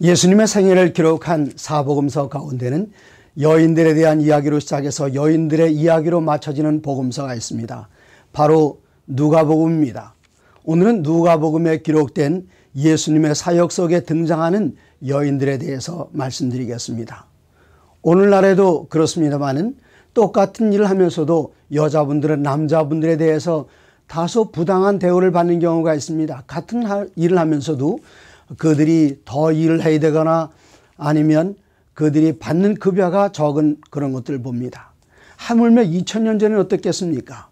예수님의 생애를 기록한 사복음서 가운데는 여인들에 대한 이야기로 시작해서 여인들의 이야기로 맞춰지는 복음서가 있습니다. 바로 누가복음입니다. 오늘은 누가복음에 기록된 예수님의 사역 속에 등장하는 여인들에 대해서 말씀드리겠습니다. 오늘날에도 그렇습니다만은 똑같은 일을 하면서도 여자분들은 남자분들에 대해서 다소 부당한 대우를 받는 경우가 있습니다. 같은 일을 하면서도 그들이 더 일을 해야 되거나 아니면 그들이 받는 급여가 적은 그런 것들을 봅니다. 하물며 2000년 전에 어떻겠습니까?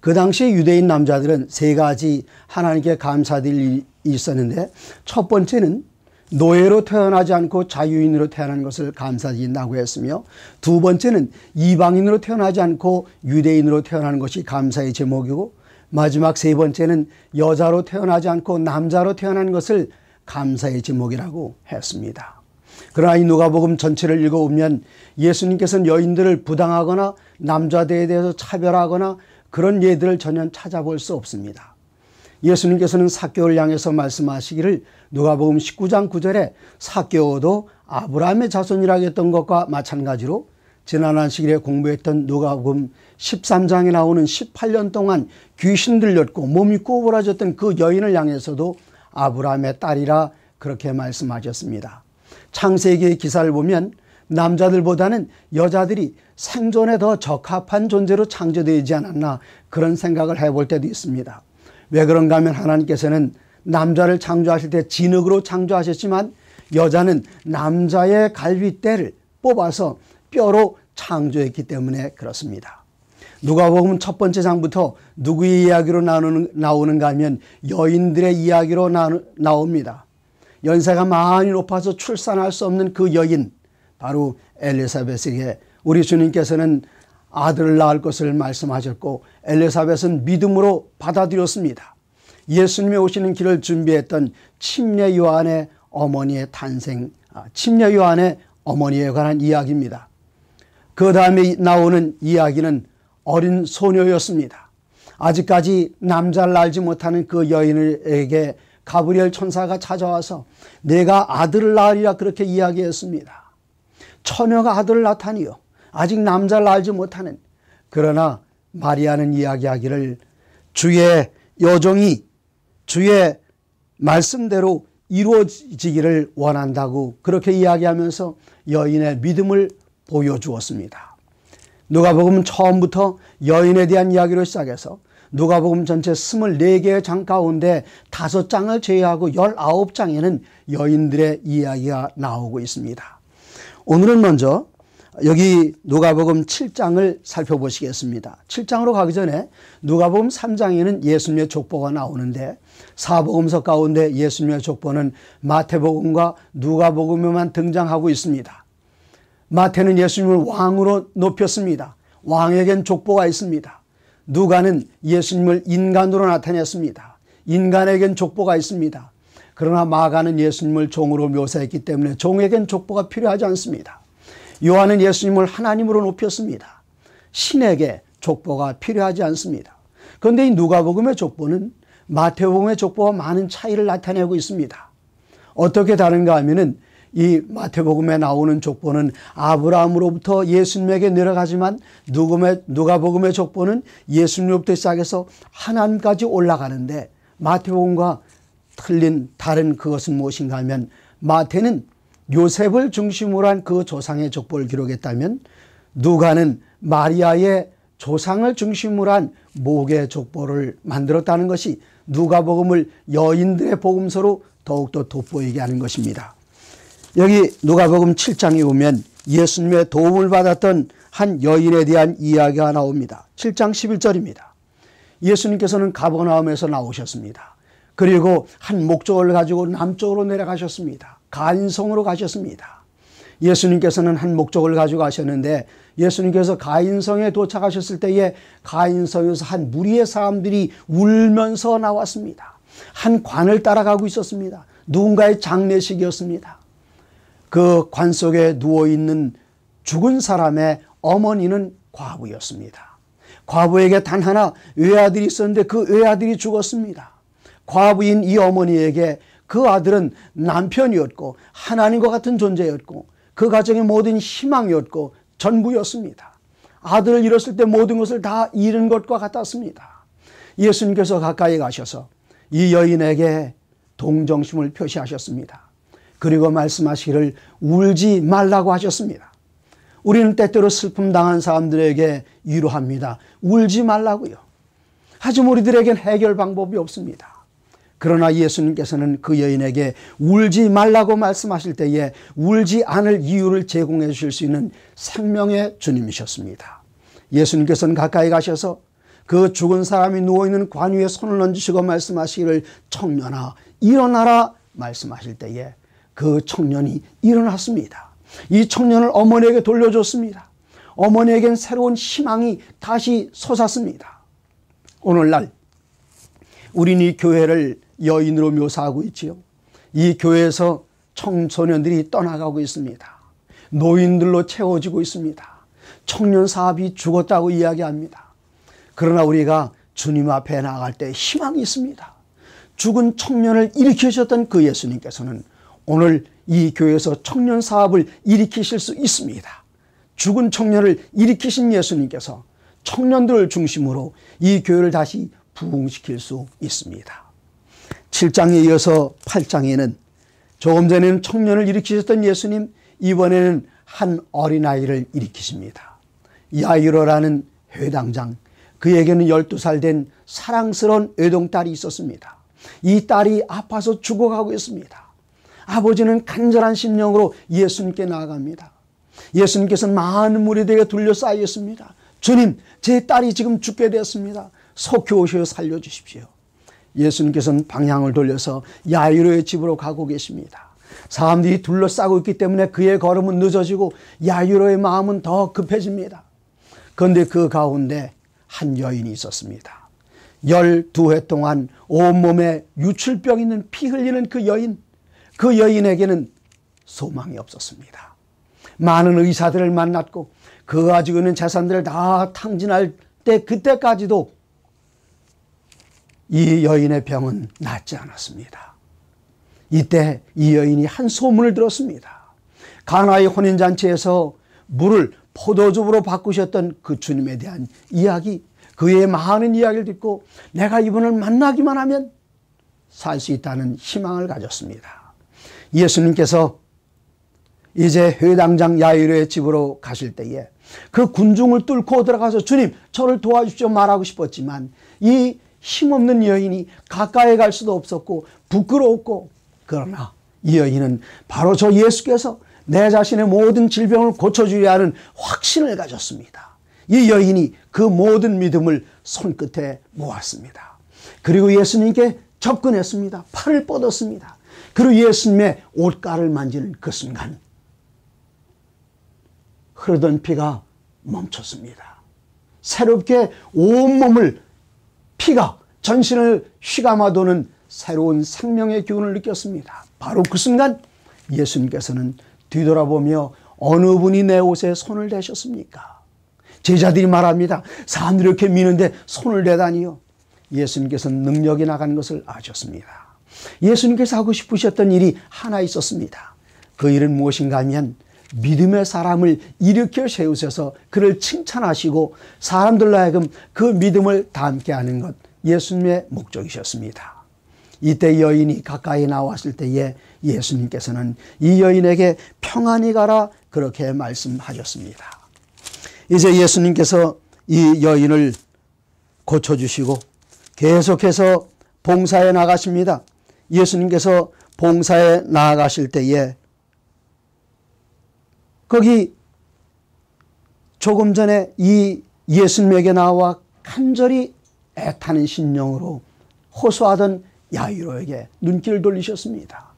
그 당시 유대인 남자들은 세 가지 하나님께 감사드릴 일이 있었는데 첫 번째는 노예로 태어나지 않고 자유인으로 태어난 것을 감사드린다고 했으며 두 번째는 이방인으로 태어나지 않고 유대인으로 태어나는 것이 감사의 제목이고 마지막 세 번째는 여자로 태어나지 않고 남자로 태어난 것을 감사의 제목이라고 했습니다. 그러나 이 누가복음 전체를 읽어보면 예수님께서는 여인들을 부당하거나 남자들에 대해서 차별하거나 그런 예들을 전혀 찾아볼 수 없습니다. 예수님께서는 사개오를 향해서 말씀하시기를 누가복음 19장 9절에 사개오도 아브라함의 자손이라고 했던 것과 마찬가지로 지난 한시길에 공부했던 누가복음 13장에 나오는 18년 동안 귀신 들렸고 몸이 꼬부라졌던 그 여인을 향해서도 아브라함의 딸이라 그렇게 말씀하셨습니다. 창세기의 기사를 보면 남자들보다는 여자들이 생존에 더 적합한 존재로 창조되지 않았나 그런 생각을 해볼 때도 있습니다. 왜 그런가 하면 하나님께서는 남자를 창조하실 때 진흙으로 창조하셨지만 여자는 남자의 갈비뼈를 뽑아서 뼈로 창조했기 때문에 그렇습니다. 누가복음 첫 번째 장부터 누구의 이야기로 나오는, 나오는가 하면 여인들의 이야기로 나, 나옵니다. 연세가 많이 높아서 출산할 수 없는 그 여인 바로 엘리사벳에게 우리 주님께서는 아들을 낳을 것을 말씀하셨고 엘리사벳은 믿음으로 받아들였습니다. 예수님의 오시는 길을 준비했던 침례 요한의 어머니의 탄생, 아, 침례 요한의 어머니에 관한 이야기입니다. 그 다음에 나오는 이야기는 어린 소녀였습니다. 아직까지 남자를 알지 못하는 그 여인에게 가브리엘 천사가 찾아와서 내가 아들을 낳으리라 그렇게 이야기했습니다. 처녀가 아들을 낳다니요. 아직 남자를 알지 못하는 그러나 마리아는 이야기하기를 주의 여종이 주의 말씀대로 이루어지기를 원한다고 그렇게 이야기하면서 여인의 믿음을 보여주었습니다. 누가복음 처음부터 여인에 대한 이야기로 시작해서 누가복음 전체 24개의 장 가운데 5장을 제외하고 19장에는 여인들의 이야기가 나오고 있습니다. 오늘은 먼저 여기 누가복음 7장을 살펴보시겠습니다. 7장으로 가기 전에 누가복음 3장에는 예수님의 족보가 나오는데 사복음서 가운데 예수님의 족보는 마태복음과 누가복음에만 등장하고 있습니다. 마태는 예수님을 왕으로 높였습니다. 왕에겐 족보가 있습니다. 누가는 예수님을 인간으로 나타냈습니다. 인간에겐 족보가 있습니다. 그러나 마가는 예수님을 종으로 묘사했기 때문에 종에겐 족보가 필요하지 않습니다. 요한은 예수님을 하나님으로 높였습니다. 신에게 족보가 필요하지 않습니다. 그런데 이 누가복음의 족보는 마태복음의 족보와 많은 차이를 나타내고 있습니다. 어떻게 다른가 하면은 이 마태복음에 나오는 족보는 아브라함으로부터 예수님에게 내려가지만 누가복음의 족보는 예수님으로부터 시작해서 하나님까지 올라가는데 마태복음과 틀린 다른 그것은 무엇인가 하면 마태는 요셉을 중심으로 한 그 조상의 족보를 기록했다면 누가는 마리아의 조상을 중심으로 한 목의 족보를 만들었다는 것이 누가복음을 여인들의 복음서로 더욱더 돋보이게 하는 것입니다. 여기 누가복음 7장에 보면 예수님의 도움을 받았던 한 여인에 대한 이야기가 나옵니다. 7장 11절입니다. 예수님께서는 가버나움에서 나오셨습니다. 그리고 한 목적을 가지고 남쪽으로 내려가셨습니다. 가인성으로 가셨습니다. 예수님께서는 한 목적을 가지고 가셨는데 예수님께서 가인성에 도착하셨을 때에 가인성에서 한 무리의 사람들이 울면서 나왔습니다. 한 관을 따라가고 있었습니다. 누군가의 장례식이었습니다. 그 관 속에 누워 있는 죽은 사람의 어머니는 과부였습니다. 과부에게 단 하나 외아들이 있었는데 그 외아들이 죽었습니다. 과부인 이 어머니에게 그 아들은 남편이었고 하나님과 같은 존재였고 그 가정의 모든 희망이었고 전부였습니다. 아들을 잃었을 때 모든 것을 다 잃은 것과 같았습니다. 예수님께서 가까이 가셔서 이 여인에게 동정심을 표시하셨습니다. 그리고 말씀하시기를 울지 말라고 하셨습니다. 우리는 때때로 슬픔 당한 사람들에게 위로합니다. 울지 말라고요. 하지만 우리들에겐 해결 방법이 없습니다. 그러나 예수님께서는 그 여인에게 울지 말라고 말씀하실 때에 울지 않을 이유를 제공해 주실 수 있는 생명의 주님이셨습니다. 예수님께서는 가까이 가셔서 그 죽은 사람이 누워있는 관 위에 손을 얹으시고 말씀하시기를 청년아 일어나라 말씀하실 때에 그 청년이 일어났습니다. 이 청년을 어머니에게 돌려줬습니다. 어머니에겐 새로운 희망이 다시 솟았습니다. 오늘날 우리는 이 교회를 여인으로 묘사하고 있지요. 이 교회에서 청소년들이 떠나가고 있습니다. 노인들로 채워지고 있습니다. 청년 사업이 죽었다고 이야기합니다. 그러나 우리가 주님 앞에 나갈 때 희망이 있습니다. 죽은 청년을 일으키셨던 그 예수님께서는 오늘 이 교회에서 청년 사업을 일으키실 수 있습니다. 죽은 청년을 일으키신 예수님께서 청년들을 중심으로 이 교회를 다시 부흥시킬 수 있습니다. 7장에 이어서 8장에는 조금 전에는 청년을 일으키셨던 예수님, 이번에는 한 어린아이를 일으키십니다. 야이로라는 회당장, 그에게는 12살 된 사랑스러운 외동딸이 있었습니다. 이 딸이 아파서 죽어가고 있습니다. 아버지는 간절한 심령으로 예수님께 나아갑니다. 예수님께서는 많은 무리들에게 둘러싸였습니다. 주님, 제 딸이 지금 죽게 되었습니다. 속히 오셔 살려주십시오. 예수님께서는 방향을 돌려서 야이로의 집으로 가고 계십니다. 사람들이 둘러싸고 있기 때문에 그의 걸음은 늦어지고 야이로의 마음은 더 급해집니다. 그런데 그 가운데 한 여인이 있었습니다. 12회 동안 온몸에 유출병 있는 피 흘리는 그 여인, 그 여인에게는 소망이 없었습니다. 많은 의사들을 만났고 그 가지고 있는 재산들을 다 탕진할 때 그때까지도 이 여인의 병은 낫지 않았습니다. 이때 이 여인이 한 소문을 들었습니다. 가나의 혼인잔치에서 물을 포도즙으로 바꾸셨던 그 주님에 대한 이야기, 그의 많은 이야기를 듣고 내가 이분을 만나기만 하면 살 수 있다는 희망을 가졌습니다. 예수님께서 이제 회당장 야이로의 집으로 가실 때에 그 군중을 뚫고 들어가서 주님 저를 도와주십시오 말하고 싶었지만 이 힘없는 여인이 가까이 갈 수도 없었고 부끄러웠고 그러나 이 여인은 바로 저 예수께서 내 자신의 모든 질병을 고쳐주려 하는 확신을 가졌습니다. 이 여인이 그 모든 믿음을 손끝에 모았습니다. 그리고 예수님께 접근했습니다. 팔을 뻗었습니다. 그리고 예수님의 옷가를 만지는 그 순간 흐르던 피가 멈췄습니다. 새롭게 온몸을 피가 전신을 휘감아도는 새로운 생명의 기운을 느꼈습니다. 바로 그 순간 예수님께서는 뒤돌아보며 어느 분이 내 옷에 손을 대셨습니까? 제자들이 말합니다. 사람들이 이렇게 미는데 손을 대다니요. 예수님께서는 능력이 나간 것을 아셨습니다. 예수님께서 하고 싶으셨던 일이 하나 있었습니다. 그 일은 무엇인가 하면 믿음의 사람을 일으켜 세우셔서 그를 칭찬하시고 사람들로 하여금 그 믿음을 닮게 하는 것 예수님의 목적이셨습니다. 이때 여인이 가까이 나왔을 때에 예수님께서는 이 여인에게 평안히 가라 그렇게 말씀하셨습니다. 이제 예수님께서 이 여인을 고쳐주시고 계속해서 봉사에 나가십니다. 예수님께서 봉사에 나아가실 때에 거기 조금 전에 이 예수님에게 나와 간절히 애타는 심령으로 호소하던 야이로에게 눈길을 돌리셨습니다.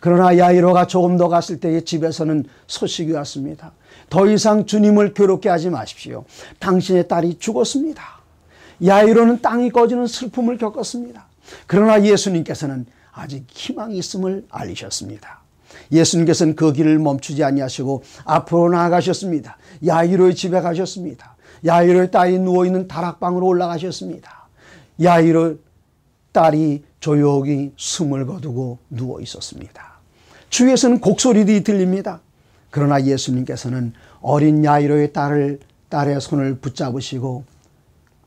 그러나 야이로가 조금 더 갔을 때에 집에서는 소식이 왔습니다. 더 이상 주님을 괴롭게 하지 마십시오. 당신의 딸이 죽었습니다. 야이로는 땅이 꺼지는 슬픔을 겪었습니다. 그러나 예수님께서는 아직 희망이 있음을 알리셨습니다. 예수님께서는 그 길을 멈추지 아니하시고 앞으로 나아가셨습니다. 야이로의 집에 가셨습니다. 야이로의 딸이 누워있는 다락방으로 올라가셨습니다. 야이로 딸이 조용히 숨을 거두고 누워 있었습니다. 주위에서는 곡소리들이 들립니다. 그러나 예수님께서는 어린 야이로의 딸을 딸의 손을 붙잡으시고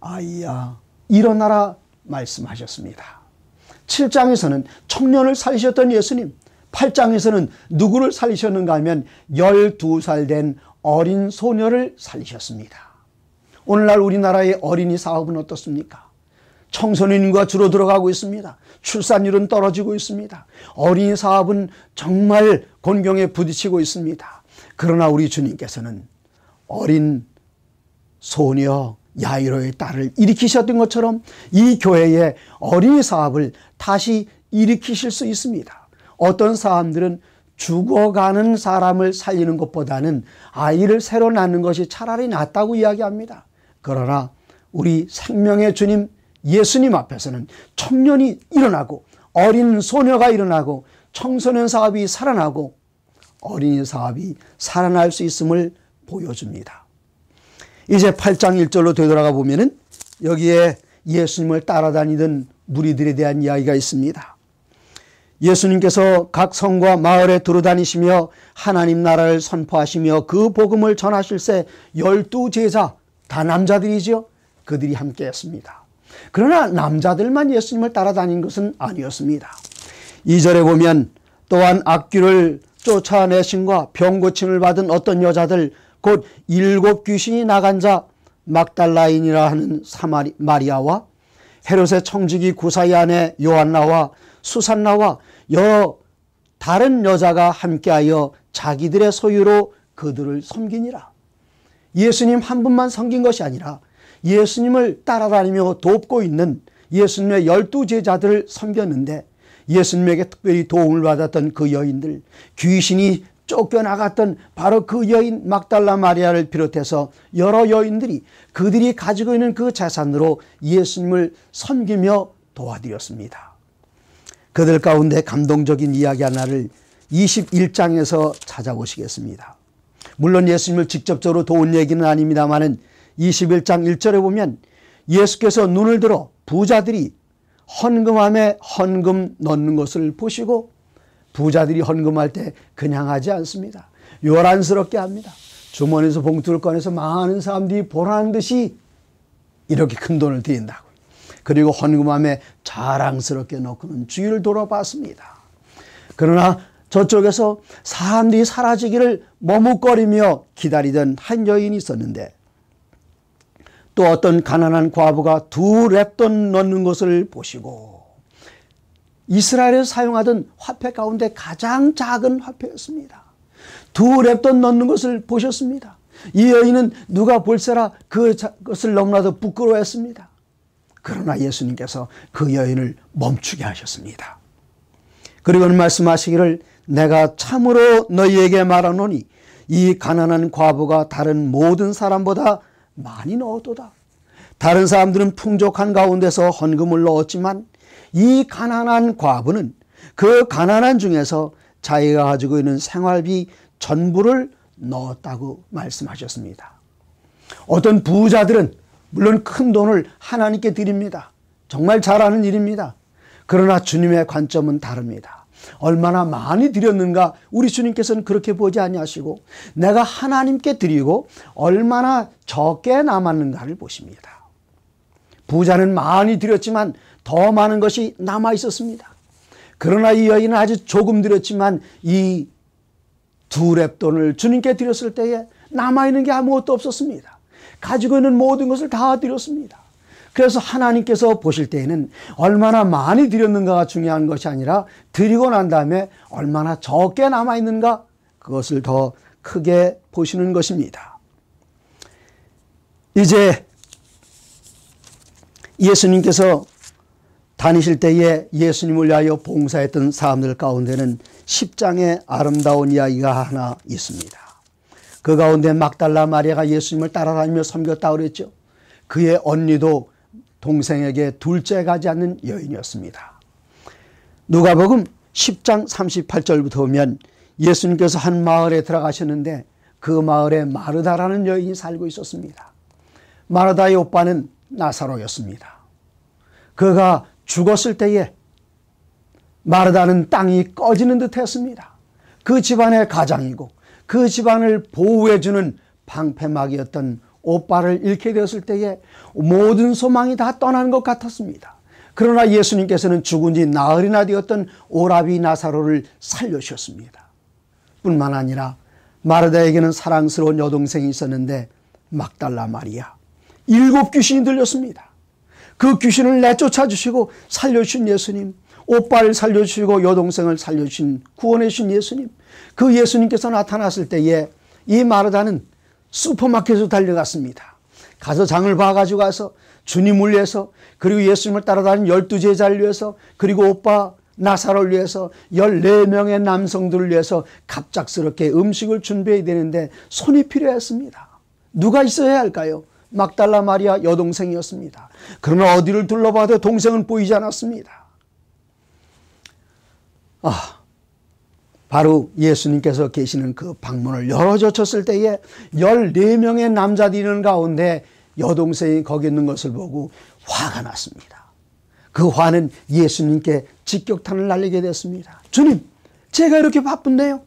아이야 일어나라 말씀하셨습니다. 7장에서는 청년을 살리셨던 예수님, 8장에서는 누구를 살리셨는가 하면 12살 된 어린 소녀를 살리셨습니다. 오늘날 우리나라의 어린이 사업은 어떻습니까? 청소년인과 주로 들어가고 있습니다. 출산율은 떨어지고 있습니다. 어린이 사업은 정말 곤경에 부딪히고 있습니다. 그러나 우리 주님께서는 어린 소녀 야이로의 딸을 일으키셨던 것처럼 이 교회의 어린이 사업을 다시 일으키실 수 있습니다. 어떤 사람들은 죽어가는 사람을 살리는 것보다는 아이를 새로 낳는 것이 차라리 낫다고 이야기합니다. 그러나 우리 생명의 주님 예수님 앞에서는 청년이 일어나고 어린 소녀가 일어나고 청소년 사업이 살아나고 어린이 사업이 살아날 수 있음을 보여줍니다. 이제 8장 1절로 되돌아가 보면은 여기에 예수님을 따라다니던 무리들에 대한 이야기가 있습니다. 예수님께서 각 성과 마을에 두루다니시며 하나님 나라를 선포하시며 그 복음을 전하실 새 열두 제자 다 남자들이죠. 그들이 함께 했습니다. 그러나 남자들만 예수님을 따라다닌 것은 아니었습니다. 2절에 보면 또한 악귀를 쫓아내신과 병 고침을 받은 어떤 여자들 곧 일곱 귀신이 나간 자 막달라인이라 하는 사마리 마리아와 헤롯의 청지기 구사이 아내 요한나와 수산나와 여러 다른 여자가 함께하여 자기들의 소유로 그들을 섬기니라. 예수님 한 분만 섬긴 것이 아니라 예수님을 따라다니며 돕고 있는 예수님의 열두 제자들을 섬겼는데 예수님에게 특별히 도움을 받았던 그 여인들 귀신이 쫓겨나갔던 바로 그 여인 막달라 마리아를 비롯해서 여러 여인들이 그들이 가지고 있는 그 재산으로 예수님을 섬기며 도와드렸습니다. 그들 가운데 감동적인 이야기 하나를 21장에서 찾아보시겠습니다. 물론 예수님을 직접적으로 도운 얘기는 아닙니다만은 21장 1절에 보면 예수께서 눈을 들어 부자들이 헌금함에 헌금 넣는 것을 보시고 부자들이 헌금할 때 그냥 하지 않습니다. 요란스럽게 합니다. 주머니에서 봉투를 꺼내서 많은 사람들이 보라는 듯이 이렇게 큰 돈을 드린다고. 그리고 헌금함에 자랑스럽게 넣고는 주위를 돌아봤습니다. 그러나 저쪽에서 사람들이 사라지기를 머뭇거리며 기다리던 한 여인이 있었는데 또 어떤 가난한 과부가 두 랩돈 넣는 것을 보시고 이스라엘에서 사용하던 화폐 가운데 가장 작은 화폐였습니다. 두 랩돈 넣는 것을 보셨습니다. 이 여인은 누가 볼세라 그것을 너무나도 부끄러워했습니다. 그러나 예수님께서 그 여인을 멈추게 하셨습니다. 그리고는 말씀하시기를 내가 참으로 너희에게 말하노니 이 가난한 과부가 다른 모든 사람보다 많이 넣었도다. 다른 사람들은 풍족한 가운데서 헌금을 넣었지만 이 가난한 과부는 그 가난한 중에서 자기가 가지고 있는 생활비 전부를 넣었다고 말씀하셨습니다. 어떤 부자들은 물론 큰 돈을 하나님께 드립니다. 정말 잘하는 일입니다. 그러나 주님의 관점은 다릅니다. 얼마나 많이 드렸는가 우리 주님께서는 그렇게 보지 아니하시고 내가 하나님께 드리고 얼마나 적게 남았는가를 보십니다. 부자는 많이 드렸지만 더 많은 것이 남아 있었습니다. 그러나 이 여인은 아주 조금 드렸지만 이 두 랩돈을 주님께 드렸을 때에 남아있는 게 아무것도 없었습니다. 가지고 있는 모든 것을 다 드렸습니다. 그래서 하나님께서 보실 때에는 얼마나 많이 드렸는가가 중요한 것이 아니라 드리고 난 다음에 얼마나 적게 남아있는가 그것을 더 크게 보시는 것입니다. 이제 예수님께서 다니실 때에 예수님을 위하여 봉사했던 사람들 가운데는 10장의 아름다운 이야기가 하나 있습니다. 그 가운데 막달라 마리아가 예수님을 따라다니며 섬겼다 그랬죠. 그의 언니도 동생에게 둘째 가지 않는 여인이었습니다. 누가복음 10장 38절부터 보면 예수님께서 한 마을에 들어가셨는데 그 마을에 마르다라는 여인이 살고 있었습니다. 마르다의 오빠는 나사로였습니다. 그가 죽었을 때에 마르다는 땅이 꺼지는 듯 했습니다. 그 집안의 가장이고 그 집안을 보호해주는 방패막이었던 오빠를 잃게 되었을 때에 모든 소망이 다 떠나는 것 같았습니다. 그러나 예수님께서는 죽은 지 나흘이나 되었던 오라비 나사로를 살려주셨습니다. 뿐만 아니라 마르다에게는 사랑스러운 여동생이 있었는데 막달라 마리아. 일곱 귀신이 들렸습니다. 그 귀신을 내쫓아 주시고 살려주신 예수님, 오빠를 살려주시고 여동생을 살려주신 구원해 주신 예수님. 그 예수님께서 나타났을 때에 이 마르다는 슈퍼마켓으로 달려갔습니다. 가서 장을 봐가지고 가서 주님을 위해서 그리고 예수님을 따라다니는 열두 제자를 위해서 그리고 오빠 나사를 위해서 14명의 남성들을 위해서 갑작스럽게 음식을 준비해야 되는데 손이 필요했습니다. 누가 있어야 할까요? 막달라 마리아 여동생이었습니다. 그러나 어디를 둘러봐도 동생은 보이지 않았습니다. 아, 바로 예수님께서 계시는 그 방문을 열어젖혔을 때에 14명의 남자들이 가운데 여동생이 거기 있는 것을 보고 화가 났습니다. 그 화는 예수님께 직격탄을 날리게 됐습니다. 주님, 제가 이렇게 바쁜데요.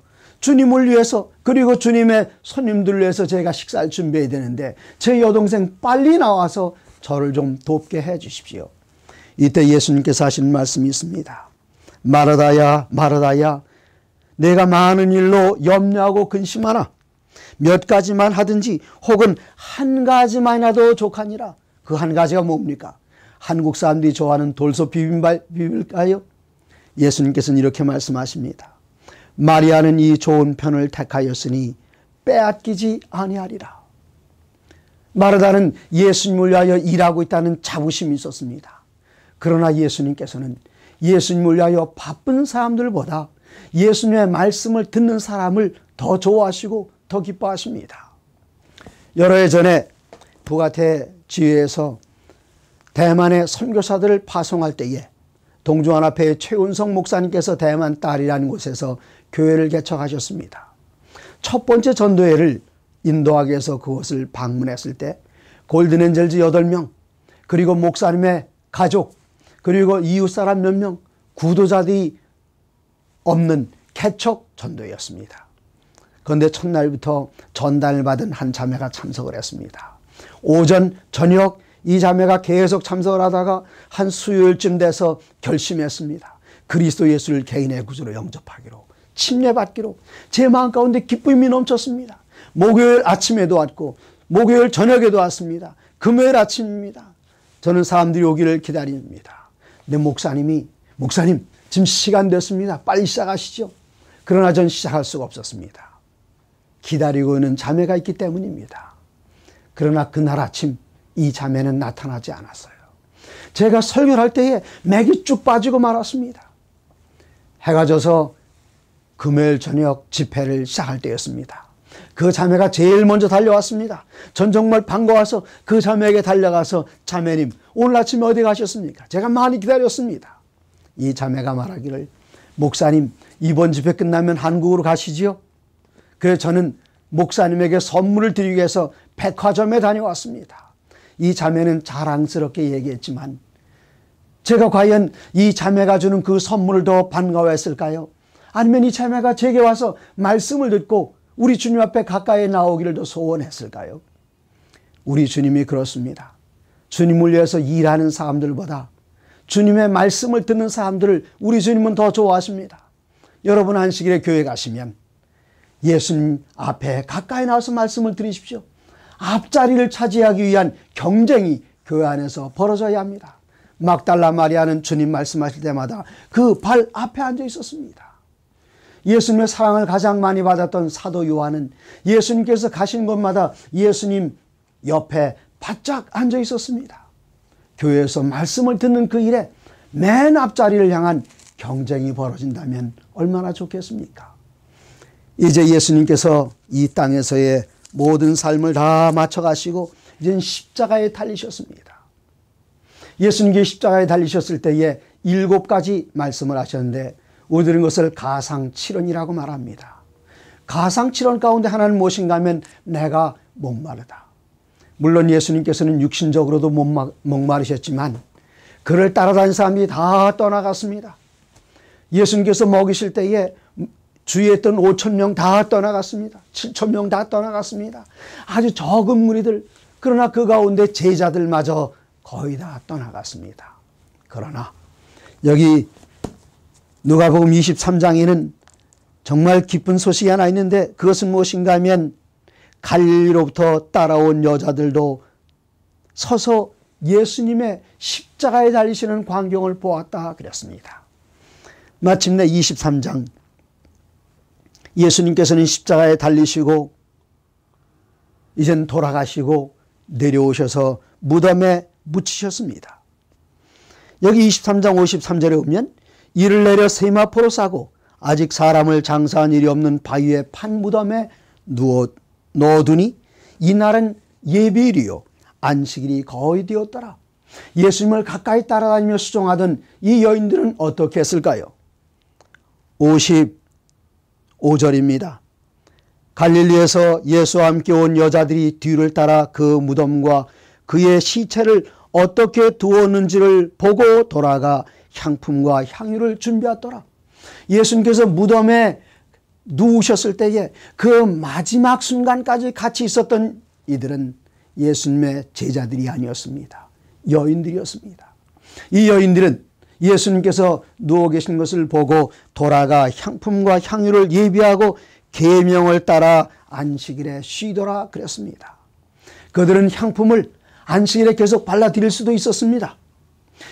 주님을 위해서 그리고 주님의 손님들을 위해서 제가 식사를 준비해야 되는데 제 여동생 빨리 나와서 저를 좀 돕게 해 주십시오. 이때 예수님께서 하신 말씀이 있습니다. 마르다야 마르다야 내가 많은 일로 염려하고 근심하나 몇 가지만 하든지 혹은 한 가지만이라도 족하니라. 그 한 가지가 뭡니까? 한국 사람들이 좋아하는 돌솥 비빔밥일까요? 예수님께서는 이렇게 말씀하십니다. 마리아는 이 좋은 편을 택하였으니 빼앗기지 아니하리라. 마르다는 예수님을 위하여 일하고 있다는 자부심이 있었습니다. 그러나 예수님께서는 예수님을 위하여 바쁜 사람들보다 예수님의 말씀을 듣는 사람을 더 좋아하시고 더 기뻐하십니다. 여러 해 전에 부가태 지회에서 대만의 선교사들을 파송할 때에 동주한 앞에 최운성 목사님께서 대만 딸이라는 곳에서 교회를 개척하셨습니다. 첫 번째 전도회를 인도하기 위해서 그곳을 방문했을 때 골든엔젤즈 8명 그리고 목사님의 가족 그리고 이웃 사람 몇 명 구도자들이 없는 개척 전도였습니다. 그런데 첫날부터 전단을 받은 한 자매가 참석을 했습니다. 오전, 저녁 이 자매가 계속 참석을 하다가 한 수요일쯤 돼서 결심했습니다. 그리스도 예수를 개인의 구주로 영접하기로 침례받기로 제 마음 가운데 기쁨이 넘쳤습니다. 목요일 아침에도 왔고 목요일 저녁에도 왔습니다. 금요일 아침입니다. 저는 사람들이 오기를 기다립니다. 근데 목사님이 목사님 지금 시간 됐습니다. 빨리 시작하시죠. 그러나 전 시작할 수가 없었습니다. 기다리고 있는 자매가 있기 때문입니다. 그러나 그날 아침 이 자매는 나타나지 않았어요. 제가 설교할 때에 맥이 쭉 빠지고 말았습니다. 해가 져서 금요일 저녁 집회를 시작할 때였습니다. 그 자매가 제일 먼저 달려왔습니다. 전 정말 반가워서 그 자매에게 달려가서 자매님 오늘 아침에 어디 가셨습니까? 제가 많이 기다렸습니다. 이 자매가 말하기를 목사님 이번 집회 끝나면 한국으로 가시지요? 그래서 저는 목사님에게 선물을 드리기 위해서 백화점에 다녀왔습니다. 이 자매는 자랑스럽게 얘기했지만 제가 과연 이 자매가 주는 그 선물을 더 반가워했을까요? 아니면 이 자매가 제게 와서 말씀을 듣고 우리 주님 앞에 가까이 나오기를 더 소원했을까요? 우리 주님이 그렇습니다. 주님을 위해서 일하는 사람들보다 주님의 말씀을 듣는 사람들을 우리 주님은 더 좋아하십니다. 여러분 안식일에 교회 가시면 예수님 앞에 가까이 나와서 말씀을 드리십시오. 앞자리를 차지하기 위한 경쟁이 교회 안에서 벌어져야 합니다. 막달라 마리아는 주님 말씀하실 때마다 그 발 앞에 앉아 있었습니다. 예수님의 사랑을 가장 많이 받았던 사도 요한은 예수님께서 가신 곳마다 예수님 옆에 바짝 앉아 있었습니다. 교회에서 말씀을 듣는 그 일에 맨 앞자리를 향한 경쟁이 벌어진다면 얼마나 좋겠습니까? 이제 예수님께서 이 땅에서의 모든 삶을 다 맞춰가시고 이제 십자가에 달리셨습니다. 예수님께 십자가에 달리셨을 때에 일곱 가지 말씀을 하셨는데 우리들은 것을 가상칠언이라고 말합니다. 가상칠언 가운데 하나는 무엇인가 하면 내가 목마르다. 물론 예수님께서는 육신적으로도 목마르셨지만 그를 따라다닌 사람이 다 떠나갔습니다. 예수님께서 먹이실 때에 주위에 있던 5천 명 다 떠나갔습니다. 7천 명 다 떠나갔습니다. 아주 적은 무리들 그러나 그 가운데 제자들마저 거의 다 떠나갔습니다. 그러나 여기 누가복음 23장에는 정말 기쁜 소식이 하나 있는데 그것은 무엇인가 하면 갈리로부터 따라온 여자들도 서서 예수님의 십자가에 달리시는 광경을 보았다 그랬습니다. 마침내 23장 예수님께서는 십자가에 달리시고 이젠 돌아가시고 내려오셔서 무덤에 묻히셨습니다. 여기 23장 53절에 보면 이를 내려 세마포로 싸고 아직 사람을 장사한 일이 없는 바위의 판 무덤에 누워 넣어두니 이날은 예비일이요 안식일이 거의 되었더라. 예수님을 가까이 따라다니며 수종하던 이 여인들은 어떻게 했을까요? 55절입니다. 갈릴리에서 예수와 함께 온 여자들이 뒤를 따라 그 무덤과 그의 시체를 어떻게 두었는지를 보고 돌아가 향품과 향유를 준비하더라. 예수님께서 무덤에 누우셨을 때에 그 마지막 순간까지 같이 있었던 이들은 예수님의 제자들이 아니었습니다. 여인들이었습니다. 이 여인들은 예수님께서 누워 계신 것을 보고 돌아가 향품과 향유를 예비하고 계명을 따라 안식일에 쉬더라 그랬습니다. 그들은 향품을 안식일에 계속 발라드릴 수도 있었습니다.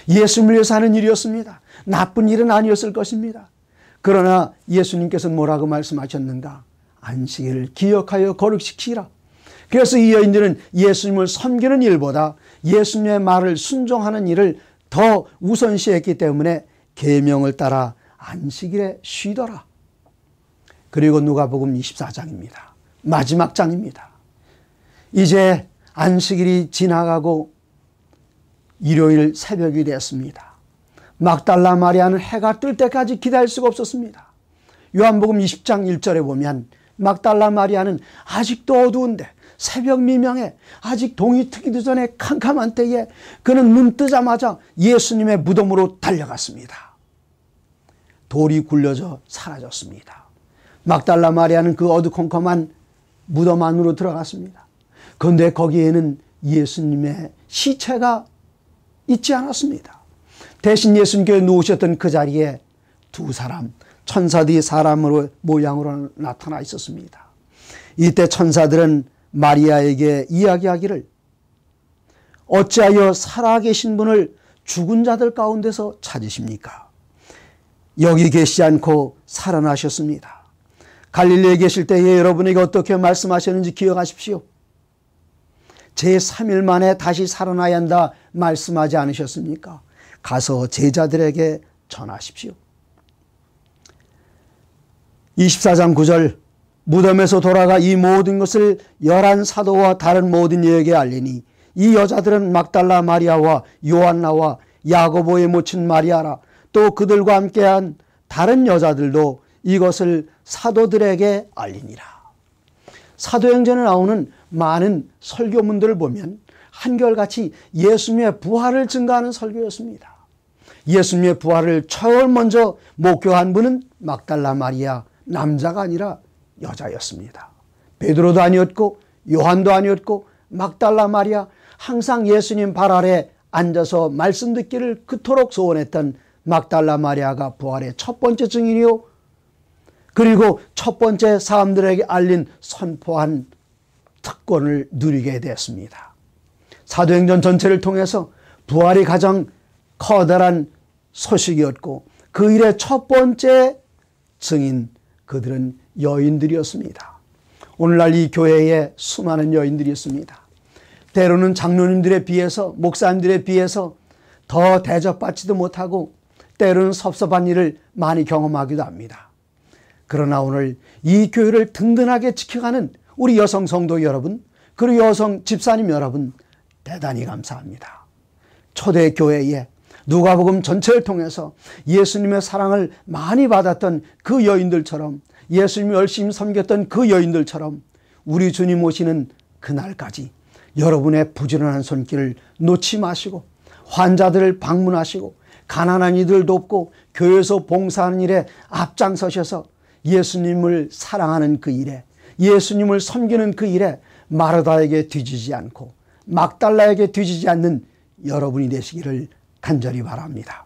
예수님을 위해서 하는 일이었습니다. 나쁜 일은 아니었을 것입니다. 그러나 예수님께서는 뭐라고 말씀하셨는가? 안식일을 기억하여 거룩시키라. 그래서 이 여인들은 예수님을 섬기는 일보다 예수님의 말을 순종하는 일을 더 우선시했기 때문에 계명을 따라 안식일에 쉬더라. 그리고 누가복음 24장입니다. 마지막 장입니다. 이제 안식일이 지나가고 일요일 새벽이 됐습니다. 막달라 마리아는 해가 뜰 때까지 기다릴 수가 없었습니다. 요한복음 20장 1절에 보면 막달라 마리아는 아직도 어두운데 새벽 미명에 아직 동이 트기도 전에 캄캄한 때에 그는 눈 뜨자마자 예수님의 무덤으로 달려갔습니다. 돌이 굴려져 사라졌습니다. 막달라 마리아는 그 어두컴컴한 무덤 안으로 들어갔습니다. 그런데 거기에는 예수님의 시체가 있지 않았습니다. 대신 예수님께 누우셨던 그 자리에 두 사람, 천사들이 사람으로 모양으로 나타나 있었습니다. 이때 천사들은 마리아에게 이야기하기를 어찌하여 살아계신 분을 죽은 자들 가운데서 찾으십니까? 여기 계시지 않고 살아나셨습니다. 갈릴리에 계실 때에 여러분에게 어떻게 말씀하셨는지 기억하십시오. 제 3일 만에 다시 살아나야 한다 말씀하지 않으셨습니까? 가서 제자들에게 전하십시오. 24장 9절 무덤에서 돌아가 이 모든 것을 열한 사도와 다른 모든 이에게 알리니 이 여자들은 막달라 마리아와 요한나와 야고보의 모친 마리아라 또 그들과 함께한 다른 여자들도 이것을 사도들에게 알리니라. 사도행전에 나오는 많은 설교문들을 보면 한결같이 예수님의 부활을 증가하는 설교였습니다. 예수님의 부활을 처음 먼저 목격한 분은 막달라 마리아 남자가 아니라 여자였습니다. 베드로도 아니었고 요한도 아니었고 막달라 마리아 항상 예수님 발 아래 앉아서 말씀 듣기를 그토록 소원했던 막달라 마리아가 부활의 첫 번째 증인이요. 그리고 첫 번째 사람들에게 알린 선포한 특권을 누리게 됐습니다. 사도행전 전체를 통해서 부활이 가장 커다란 소식이었고 그 일의 첫 번째 증인 그들은 여인들이었습니다. 오늘날 이 교회에 수많은 여인들이 있습니다. 때로는 장로님들에 비해서 목사님들에 비해서 더 대접받지도 못하고 때로는 섭섭한 일을 많이 경험하기도 합니다. 그러나 오늘 이 교회를 든든하게 지켜가는 우리 여성 성도 여러분, 그리고 여성 집사님 여러분, 대단히 감사합니다. 초대교회에 누가복음 전체를 통해서 예수님의 사랑을 많이 받았던 그 여인들처럼 예수님이 열심히 섬겼던 그 여인들처럼 우리 주님 오시는 그날까지 여러분의 부지런한 손길을 놓지 마시고 환자들을 방문하시고 가난한 이들 돕고 교회에서 봉사하는 일에 앞장서셔서 예수님을 사랑하는 그 일에 예수님을 섬기는 그 일에 마르다에게 뒤지지 않고 막달라에게 뒤지지 않는 여러분이 되시기를 간절히 바랍니다.